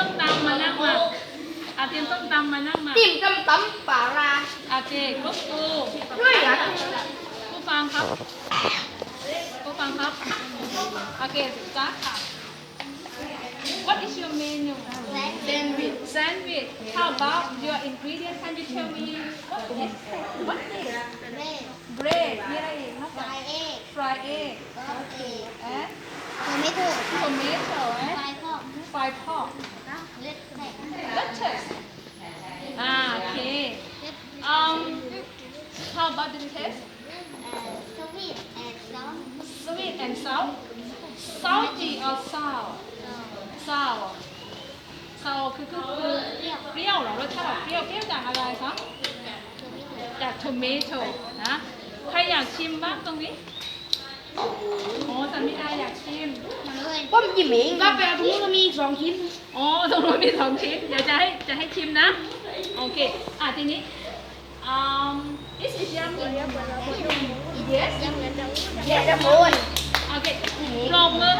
ส้มตำมานั่งมาอาเตรียมส้มตำมานั่งมาติ่มตำตำปลาราโอเคลูกครูด้วยเหรอผู้ฟังครับผู้ฟังครับโอเคจ้าค่ะ What is your menu แซนด์วิช Sandwich How about your ingredients? Can you tell me what is what is เล่ bread มีอะไรอีกนอกไฟจากเอ็ก fried egg โอเค and ตัวไม่ถูก tomato ไฟ and พ่อ fried pork เล็ดแตก lettuce อ่าโอเค เล็ด um how about the taste สวีทแอนด์ซอส sweet and sour salty or sour sour sour คือคือคือเปรี้ยวเหรอรสชาติแบบเปรี้ยวเปรี้ยวจากอะไรคะ จาก tomato นะ ใครอยากชิมบ้างตรงนี้ โอ้แต่ไม่ได้อยากชิมมันเลยป้อมยิ้มเองก็ไปเอาตรงนู้นก็มีอีกสองชิ้น อ๋อตรงนู้นมีสองชิ้น เดี๋ยวจะให้จะให้ชิมนะ โอเค อะทีนี้ um is it yummy yes ยังเหลื อจะเดี๋ยวจะโมนโอเคปรบมือให้